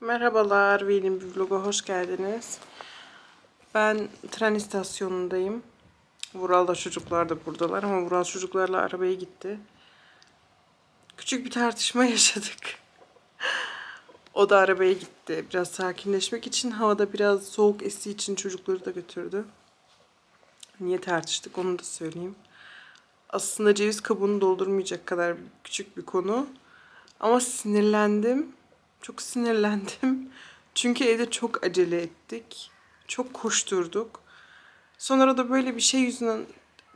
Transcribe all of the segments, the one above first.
Merhabalar, bir vloga hoş geldiniz. Ben tren istasyonundayım. Vural da çocuklar da buradalar ama Vural çocuklarla arabaya gitti. Küçük bir tartışma yaşadık. O da arabaya gitti. Biraz sakinleşmek için havada biraz soğuk estiği için çocukları da götürdü. Niye tartıştık onu da söyleyeyim. Aslında ceviz kabuğunu doldurmayacak kadar küçük bir konu. Ama sinirlendim. Çok sinirlendim. Çünkü evde çok acele ettik. Çok koşturduk. Sonra da böyle bir şey yüzünden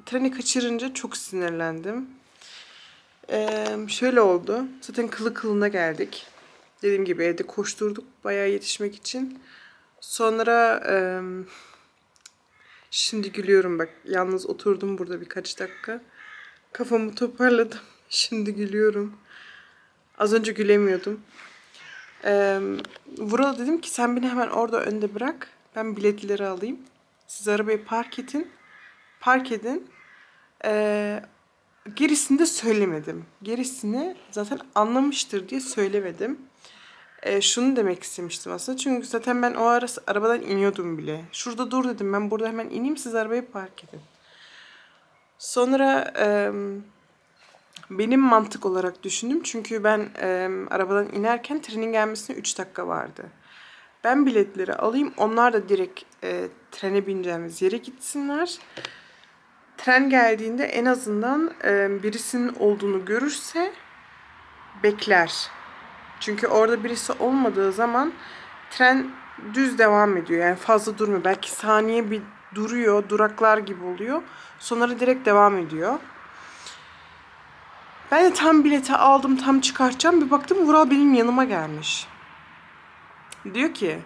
treni kaçırınca çok sinirlendim. Ee, şöyle oldu. Zaten kılı kılına geldik. Dediğim gibi evde koşturduk bayağı yetişmek için. Sonra e, şimdi gülüyorum bak. Yalnız oturdum burada birkaç dakika. Kafamı toparladım. Şimdi gülüyorum. Az önce gülemiyordum. Ee, Vural'a dedim ki sen beni hemen orada önde bırak. Ben biletleri alayım. Siz arabayı park edin. Park edin. Ee, gerisini de söylemedim. Gerisini zaten anlamıştır diye söylemedim. Ee, şunu demek istemiştim aslında. Çünkü zaten ben o ara arabadan iniyordum bile. Şurada dur dedim. Ben burada hemen ineyim siz arabayı park edin. Sonra e, benim mantık olarak düşündüm. Çünkü ben e, arabadan inerken trenin gelmesine 3 dakika vardı. Ben biletleri alayım. Onlar da direkt e, trene bineceğimiz yere gitsinler. Tren geldiğinde en azından e, birisinin olduğunu görürse bekler. Çünkü orada birisi olmadığı zaman tren düz devam ediyor. Yani fazla durmuyor. Belki saniye bir duruyor, duraklar gibi oluyor. Sonra direkt devam ediyor. Ben de tam bileti aldım, tam çıkartacağım. Bir baktım Vural benim yanıma gelmiş. Diyor ki,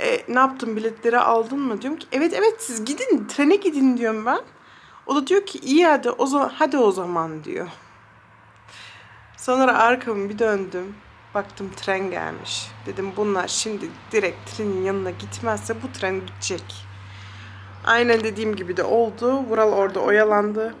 e, ne yaptın biletleri aldın mı? Diyorum ki, evet evet siz gidin, trene gidin diyorum ben. O da diyor ki, iyi hadi o zaman, hadi o zaman diyor. Sonra arkamı bir döndüm. Baktım tren gelmiş. Dedim bunlar şimdi direkt trenin yanına gitmezse bu tren gidecek. Aynen dediğim gibi de oldu. Vural orada oyalandı.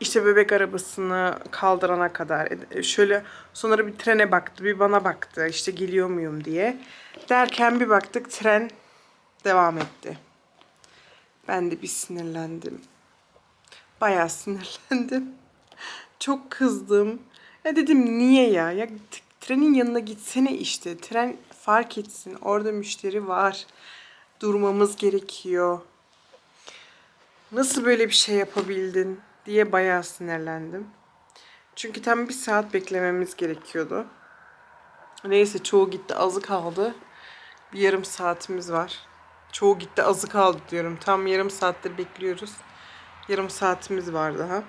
İşte bebek arabasını kaldırana kadar e, şöyle sonra bir trene baktı bir bana baktı işte geliyor muyum diye. Derken bir baktık tren devam etti. Ben de bir sinirlendim. Bayağı sinirlendim. Çok kızdım. Ya dedim niye ya? Ya trenin yanına gitsene işte. Tren fark etsin. Orada müşteri var. Durmamız gerekiyor. Nasıl böyle bir şey yapabildin diye bayağı sinirlendim. Çünkü tam bir saat beklememiz gerekiyordu. Neyse çoğu gitti azı kaldı. Bir yarım saatimiz var. Çoğu gitti azı kaldı diyorum. Tam yarım saattir bekliyoruz. Yarım saatimiz var daha.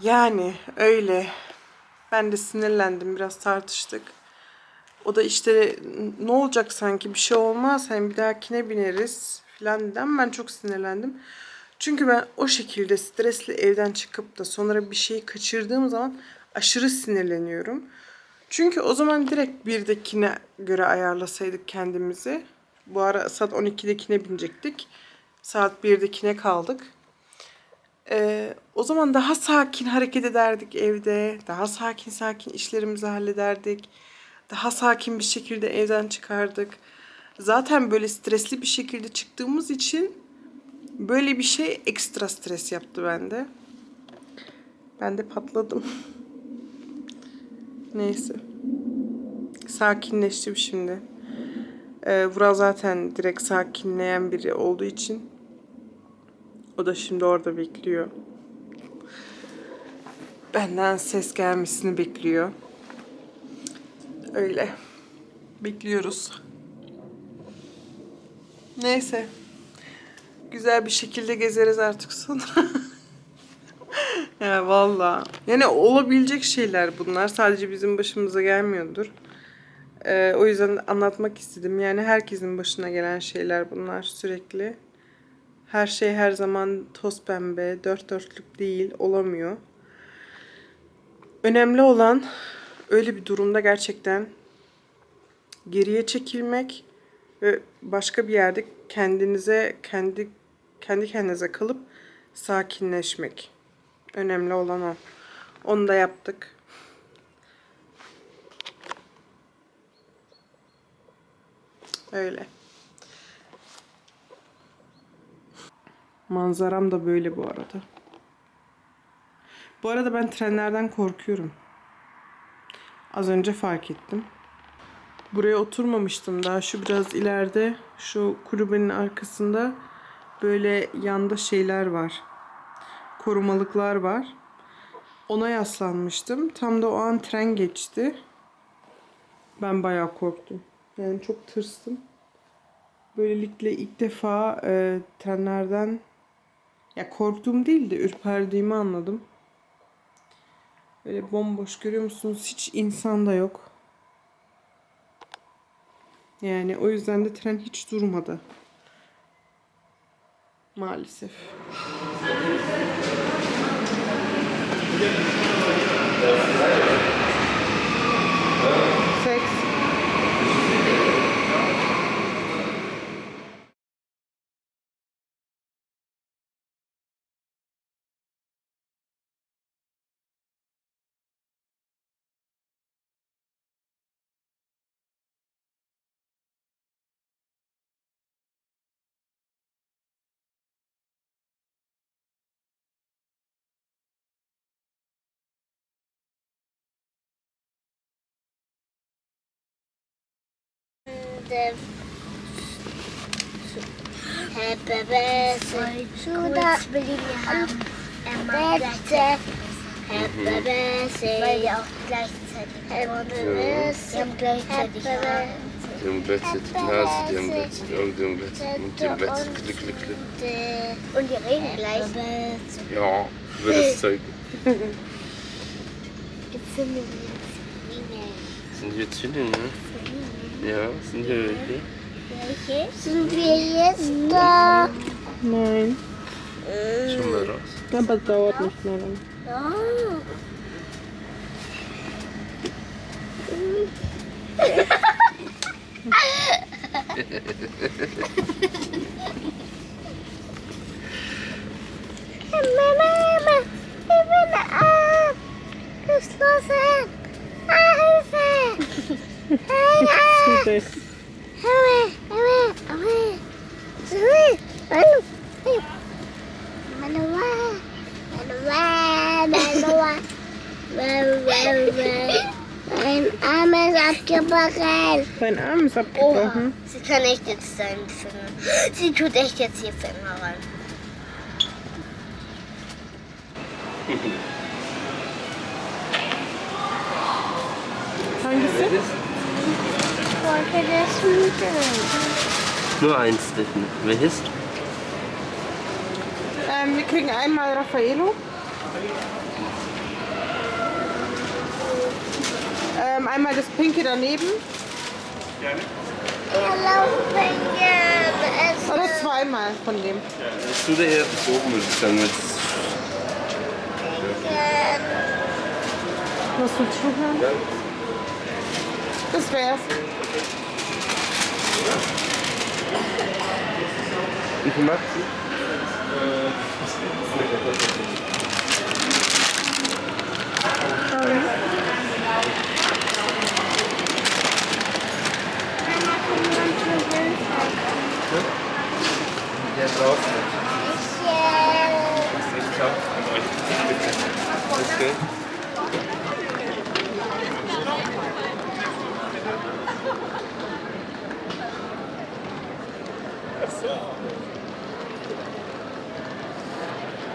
Yani öyle. Ben de sinirlendim. Biraz tartıştık. O da işte ne olacak sanki bir şey olmaz. Hani bir dahakine bineriz falan dedi ama ben çok sinirlendim. Çünkü ben o şekilde stresli evden çıkıp da sonra bir şeyi kaçırdığım zaman aşırı sinirleniyorum. Çünkü o zaman direkt birdekine göre ayarlasaydık kendimizi. Bu ara saat 12'dekine binecektik. Saat 1'dekine kaldık. Ee, o zaman daha sakin hareket ederdik evde. Daha sakin sakin işlerimizi hallederdik. Daha sakin bir şekilde evden çıkardık. Zaten böyle stresli bir şekilde çıktığımız için böyle bir şey ekstra stres yaptı bende. Ben de patladım. Neyse. Sakinleştim şimdi. Ee, Vural zaten direkt sakinleyen biri olduğu için o da şimdi orada bekliyor. Benden ses gelmesini bekliyor. Öyle. Bekliyoruz. Neyse. Güzel bir şekilde gezeriz artık sonra. ya valla. Yani olabilecek şeyler bunlar. Sadece bizim başımıza gelmiyordur. Ee, o yüzden anlatmak istedim. Yani herkesin başına gelen şeyler bunlar sürekli. Her şey her zaman toz pembe, dört dörtlük değil, olamıyor. Önemli olan öyle bir durumda gerçekten geriye çekilmek ve başka bir yerde kendinize kendi kendi kendinize kalıp sakinleşmek. Önemli olan o. Onu da yaptık. Öyle. Manzaram da böyle bu arada. Bu arada ben trenlerden korkuyorum. Az önce fark ettim. Buraya oturmamıştım daha. Şu biraz ileride, şu kulübenin arkasında böyle yanda şeyler var. Korumalıklar var. Ona yaslanmıştım. Tam da o an tren geçti. Ben bayağı korktum. Yani çok tırstım. Böylelikle ilk defa e, trenlerden ya korktuğum değil de ürperdiğimi anladım. Böyle bomboş görüyor musunuz? Hiç insan da yok. Yani o yüzden de tren hiç durmadı. Maalesef. Seks. でヘペベースシューダーベッツヘペベースヘペベースヘペベース Die mhm. auch gleichzeitig Nase, die haben gleichzeitig Augen, die haben gleichzeitig Mund, die haben gleichzeitig Klick, Klick, Klick. Und die reden gleich. Ja, würde es zeigen. Jetzt sind wir Zwillinge. Sind wir Zwillinge? Sendiri. Sendiri tak. Nein. Schon raus. Aber es dauert nicht mehr lang. Mama, Mama, ich bin ah, geschlossen. Ah, Hilfe! mein Arm ist abgebrochen. Mein Arm ist abgebrochen. Oh, sie kann echt jetzt seinen Finger. Sie tut echt jetzt ihr Finger rein. Danke wollte das Mittel. Nur eins wissen. Welches? Ähm, wir kriegen einmal Raffaello. Ähm, einmal das Pinke daneben. Oder zweimal von dem. Du der hier oben ist dann mit. Musst du zuhören? Das wär's. Wie viel macht sie? Sorry. Der braucht nicht. Ich, äh... Das ist nicht geschafft von euch. Okay.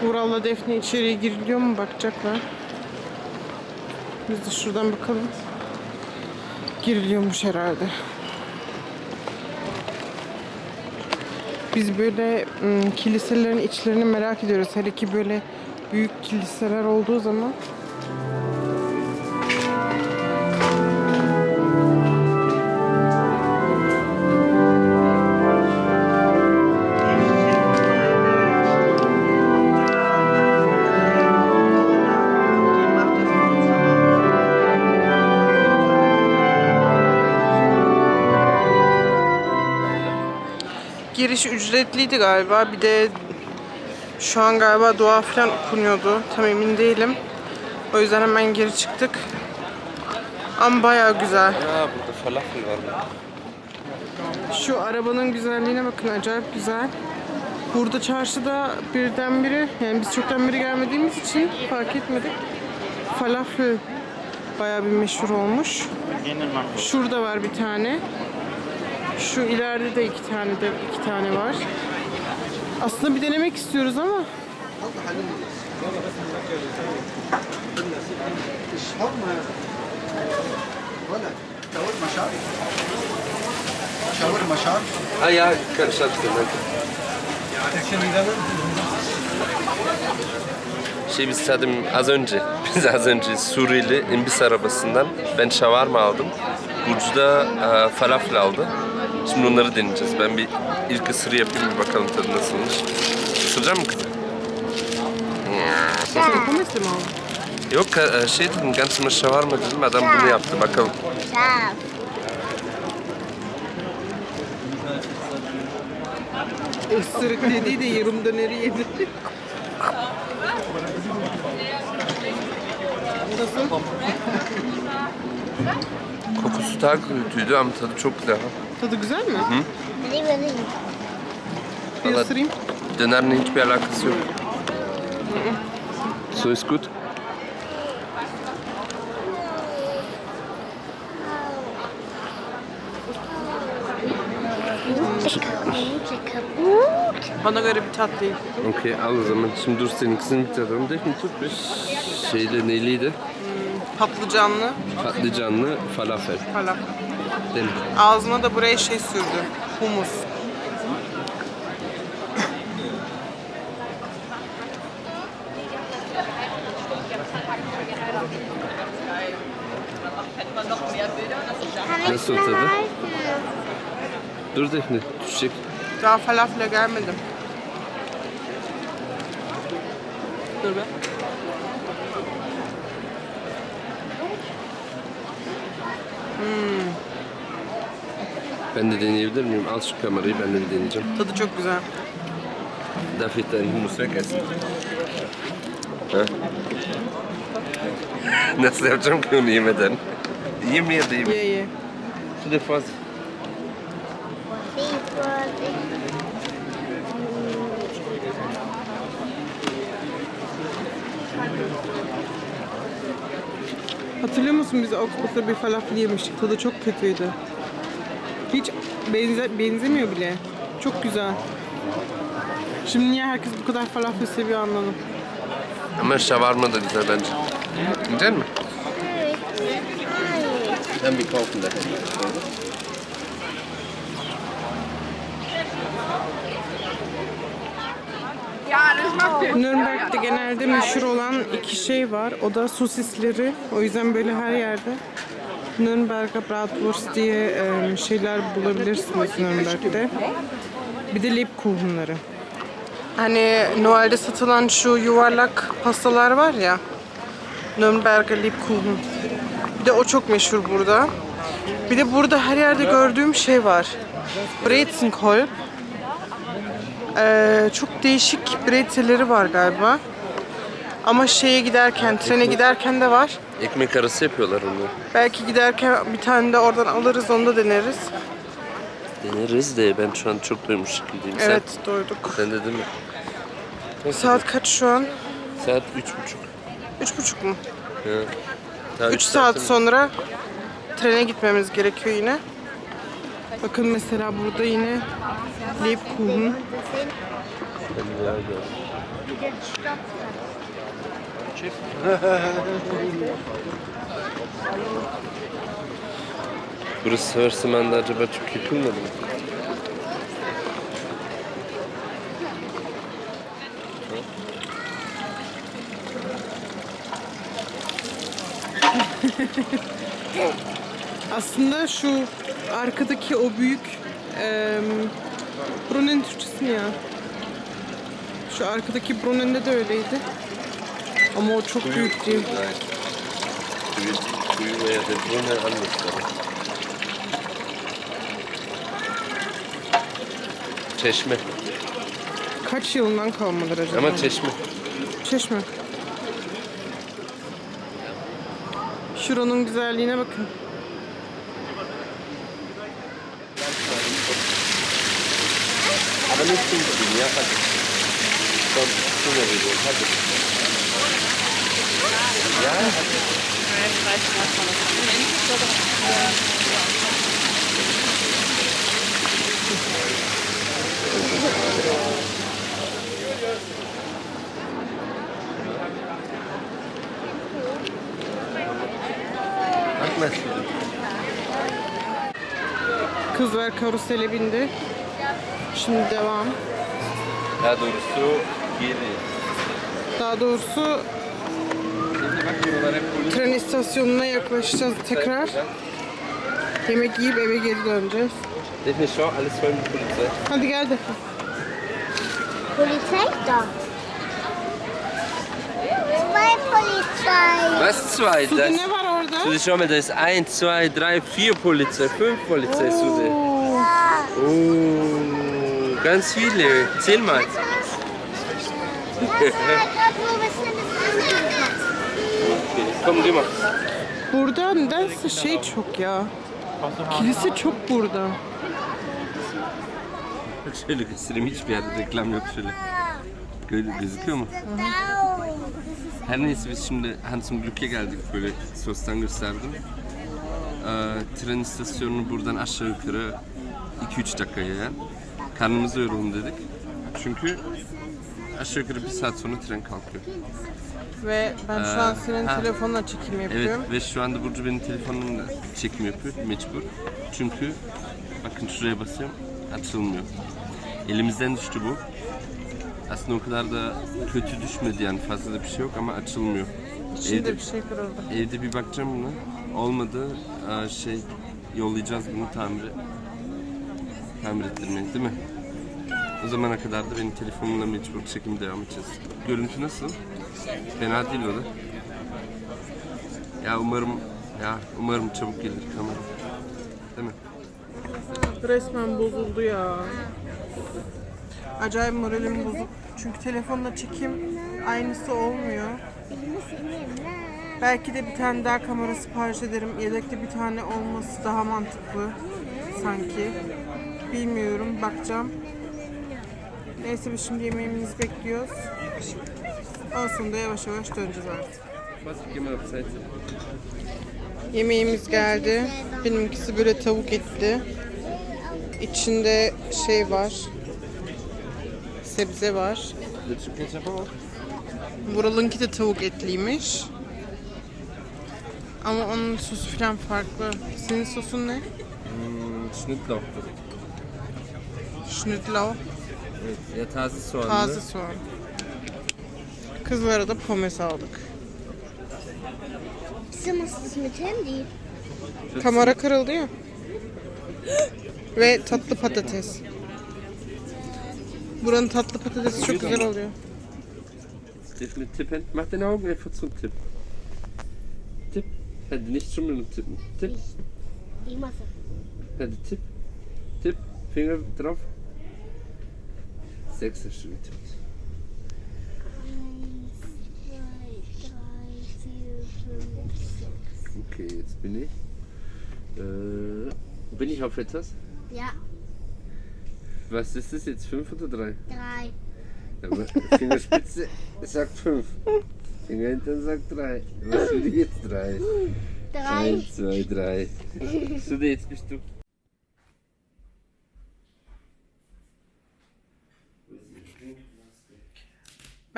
Vural'la Defne içeriye giriliyor mu bakacaklar. Biz de şuradan bakalım. Giriliyormuş herhalde. Biz böyle ım, kiliselerin içlerini merak ediyoruz. Hele ki böyle büyük kiliseler olduğu zaman. Giriş ücretliydi galiba. Bir de şu an galiba dua falan okunuyordu. Tam emin değilim. O yüzden hemen geri çıktık. Ama bayağı güzel. Ya burada falafel var. Şu arabanın güzelliğine bakın acayip güzel. Burada çarşıda birdenbire yani biz çoktan beri gelmediğimiz için fark etmedik. Falafel bayağı bir meşhur olmuş. Şurada var bir tane. Şu ileride de iki tane de iki tane var. Aslında bir denemek istiyoruz ama شاورما شعر شاورما شعر Ha ya karıştırdım ben. Şey biz tadım az önce, biz az önce Suriyeli imbis arabasından ben şavarma aldım. Burcu da e, falafel aldı. Şimdi onları deneyeceğiz. Ben bir ilk ısırı yapayım bir bakalım tadı nasılmış. Isıracak mı kızım? sen mi aldın? Yok e, şey dedim, ganzıma şavarma dedim. Adam bunu yaptı. Bakalım. Scharf. Isırık dediği de yarım döneri yedi. Nasıl? Kokusu daha kötüydü ama tadı çok güzel. Tadı güzel mi? Vereyim vereyim. Bir ısırayım. Dönerle hiçbir alakası yok. So. Kaputt, kaputt. Bana göre bir tat değil. Okey al o zaman. Şimdi dur seninkisini bir tadalım. Definitif bir şeyle neyliydi? Patlıcanlı Patlıcanlı falafel. falan. Dene. Ağzıma da buraya şey sürdü. Humus. Nasıl tadı? Dur Defne düşecek. Daha falafele gelmedim. Dur be. Ben de deneyebilir miyim? Al şu kamerayı ben de bir deneyeceğim. Tadı çok güzel. Hummus wegessen? Ha? Nasıl yapacağım ki onu yemeden? Yiyeyim mi ya da yemeyeyim? Ye ye. Şu defa. Hatırlıyor musun biz Oxford'da bir falafel yemiştik. Tadı çok kötüydü. Benze benzemiyor bile. Çok güzel. Şimdi niye herkes bu kadar falafel seviyor anladım. Ama şavarma da güzel bence. Güzel mi? Ben bir kaufen da. Nürnberg'de genelde meşhur olan iki şey var. O da sosisleri. O yüzden böyle her yerde Nürnberger Bratwurst diye e, şeyler bulabilirsiniz Nürnberg'de. Bir de Lebkuchenları. Hani Noel'de satılan şu yuvarlak pastalar var ya. Nürnberger Lebkuchen. Bir de o çok meşhur burada. Bir de burada her yerde gördüğüm şey var. Brezenkolb. Ee, çok değişik brezelleri var galiba. Ama şeye giderken, trene giderken de var. Ekmek arası yapıyorlar onu. Belki giderken bir tane de oradan alırız, onu da deneriz. Deneriz de ben şu an çok doymuş şekildeyim. Evet, doyduk. Sen, sen de değil mi? Nasıl? Saat kaç şu an? Saat üç buçuk. Üç buçuk mu? Ha. Daha Üç saat saatim- sonra trene gitmemiz gerekiyor yine. Bakın mesela burada yine Lebkuchen. Ben gördüm. Burası Hörsemen'de acaba çok yapılmadı mı? Aslında şu arkadaki o büyük eee Brunnen Türkçesi ne ya? Şu arkadaki Brunnen'de de öyleydi. Ama o çok büyük değil. Nein. Kuyu, kuyu veya der Brunnen anders. glaube ich. Çeşme. Kaç yılından kalmadır acaba? Ama çeşme. Çeşme. Şuranın güzelliğine bakın. Aber nicht zum Spielen, ja, hadi. Tu mir wieder, hadi. Ja. Kızlar karusele bindi. Şimdi devam. Daha doğrusu geri. Daha doğrusu tren istasyonuna yaklaşacağız tekrar. Yemek yiyip eve geri döneceğiz. Defne schau, alles voll mit Polizei. Hadi gel Defne. Polizei da. Zwei Polizei. Was zwei? Sude Das, ne var orada? Sude, schau mal, da ist eins, zwei, drei, vier Polizei, fünf Polizei, Sude. Oo. Oh, ganz viele. Zähl mal. Das war gerade, komm, geh mal. Burada nedense şey çok ya. Kilise çok burada. Şöyle göstereyim hiçbir yerde reklam yok şöyle. Böyle gözüküyor mu? Her neyse biz şimdi Hansum Glück'e geldik böyle sostan gösterdim. Ee, tren istasyonunu buradan aşağı yukarı 2-3 dakikaya yani. Karnımızı yoralım dedik. Çünkü aşağı yukarı bir saat sonra tren kalkıyor. Ve ben şu an Ee, senin ha. telefonla çekim Evet yapıyorum. ve şu anda Burcu benim telefonumla çekim yapıyor mecbur. Çünkü bakın şuraya basıyorum açılmıyor. Elimizden düştü bu. Aslında o kadar da kötü düşmedi yani fazla da bir şey yok ama açılmıyor. İçinde Evde, bir şey kırıldı. evde bir bakacağım buna. Olmadı aa, şey yollayacağız bunu tamiri. Tamir ettirmeye değil mi? O zamana kadar da benim telefonumla mecbur çekim devam edeceğiz. Görüntü nasıl? Fena değil o da. Ya umarım ya umarım çabuk gelir kamera. Değil mi? Resmen bozuldu ya. Acayip moralim bozuk. Çünkü telefonla çekim aynısı olmuyor. Belki de bir tane daha kamera sipariş ederim. Yedekte bir tane olması daha mantıklı sanki. Bilmiyorum, bakacağım. Neyse biz şimdi yemeğimizi bekliyoruz. Sonra da yavaş yavaş döneceğiz artık. Yemeğimiz geldi. Benimkisi böyle tavuk etli. İçinde şey var. Sebze var. Vural'ınki de tavuk etliymiş. Ama onun sosu falan farklı. Senin sosun ne? Hmm, Schnittlauch. Schnittlauch, Evet, ya taze soğanlı. taze soğan. Kızlara da pomes aldık. Das mit Handy? Kamera kırıldı ya. Ve tatlı patates. Buranın tatlı patatesi çok güzel oluyor. Defne tippen. Mach deine Augen einfach zum Tipp. Tipp. Hadi nicht schon mit tippen. Tipp. Ich mach's. Hadi tipp. Tipp. Finger drauf. Du getippt. Okay, jetzt bin ich. Äh, bin ich auf etwas? Ja, Was ist das jetzt? Fünf oder drei? drei. Aber Fingerspitze sagt fünf. Fingerhintern sagt drei. Was sind die jetzt drei? Drei. Eins, zwei, drei. Sude, jetzt bist du.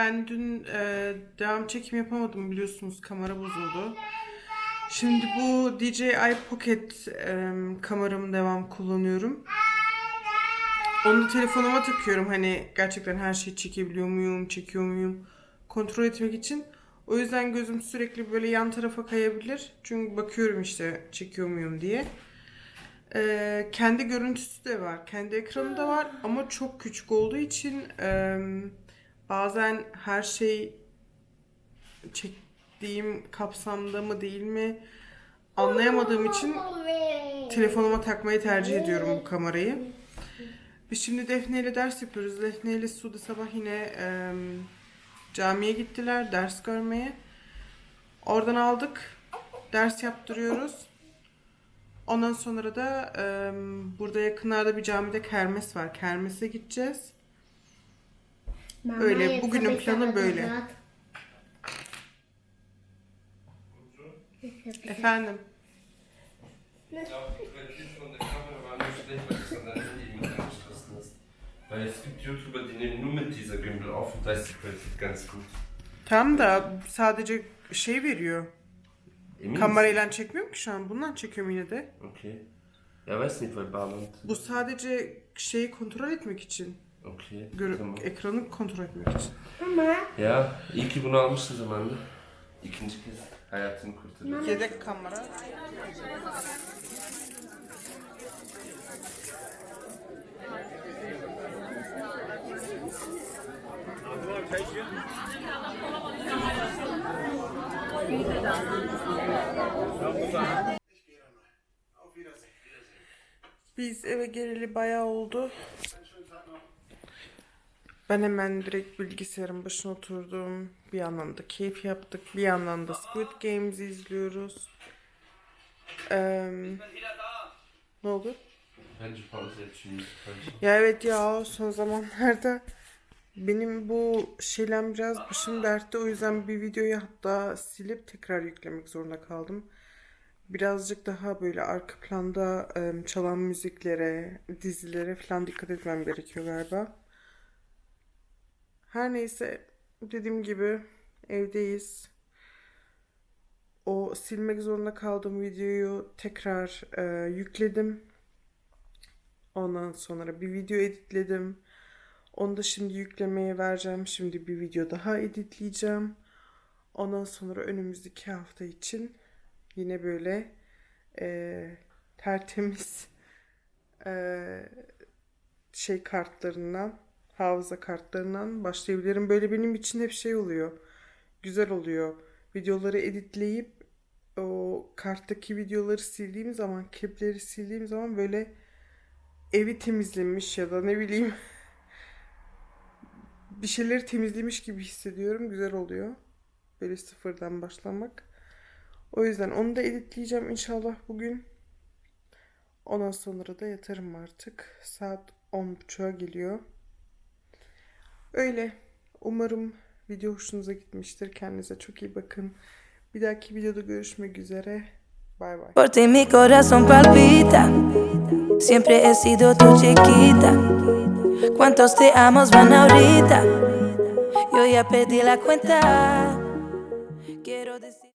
Ben dün e, devam çekim yapamadım biliyorsunuz kamera bozuldu. Şimdi bu DJI Pocket e, kameramı devam kullanıyorum. Onu da telefonuma takıyorum hani gerçekten her şeyi çekebiliyor muyum, çekiyor muyum kontrol etmek için. O yüzden gözüm sürekli böyle yan tarafa kayabilir. Çünkü bakıyorum işte çekiyor muyum diye. Ee, kendi görüntüsü de var. Kendi ekranı da var ama çok küçük olduğu için e, bazen her şey çektiğim kapsamda mı değil mi anlayamadığım için telefonuma takmayı tercih ediyorum bu kamerayı. Biz şimdi Defne ile ders yapıyoruz. Defne ile Sude sabah yine e, camiye gittiler ders görmeye. Oradan aldık. ders yaptırıyoruz. Ondan sonra da e, burada yakınlarda bir camide kermes var. Kermese gideceğiz. Öyle, jetzt bugünün planı böyle. Efendim. Weil es gibt YouTuber, die nehmen nur mit dieser Gimbal auf und da ist die Qualität ganz gut. Tam da sadece şey veriyor. Emin Kamerayla çekmiyorum ki şu an. Bundan çekiyorum yine de. Okay. Ja, weiß nicht, weil. Bu sadece şeyi kontrol etmek için. Okay. Gör- tamam. ekranı kontrol etmek için. Ya, iyi ki bunu almışsın zamanında. İkinci kez hayatını kurtarıyor. Yedek kamera. Biz eve geleli bayağı oldu. Ben hemen direkt bilgisayarın başına oturdum. Bir yandan da keyif yaptık. Bir yandan da Squid Games izliyoruz. Eee, ne oldu? Bence şimdi. Ya evet ya son zamanlarda benim bu şeylem biraz başım dertte. O yüzden bir videoyu hatta silip tekrar yüklemek zorunda kaldım. Birazcık daha böyle arka planda çalan müziklere, dizilere falan dikkat etmem gerekiyor galiba. Her neyse dediğim gibi evdeyiz. O silmek zorunda kaldığım videoyu tekrar e, yükledim. Ondan sonra bir video editledim. Onu da şimdi yüklemeye vereceğim. Şimdi bir video daha editleyeceğim. Ondan sonra önümüzdeki hafta için yine böyle eee, tertemiz eee, şey kartlarından, hafıza kartlarından başlayabilirim. Böyle benim için hep şey oluyor. Güzel oluyor. Videoları editleyip o karttaki videoları sildiğim zaman, klipleri sildiğim zaman böyle evi temizlemiş ya da ne bileyim bir şeyleri temizlemiş gibi hissediyorum. Güzel oluyor. Böyle sıfırdan başlamak. O yüzden onu da editleyeceğim inşallah bugün. Ondan sonra da yatarım artık. Saat 10.30'a geliyor. Öyle. Umarım video hoşunuza gitmiştir. Kendinize çok iyi bakın. Bir dahaki videoda görüşmek üzere. Bay bay. Por ti mi corazón palpita. Siempre he sido tu chiquita. ¿Cuántos te amos van ahorita? Yo ya perdí la cuenta.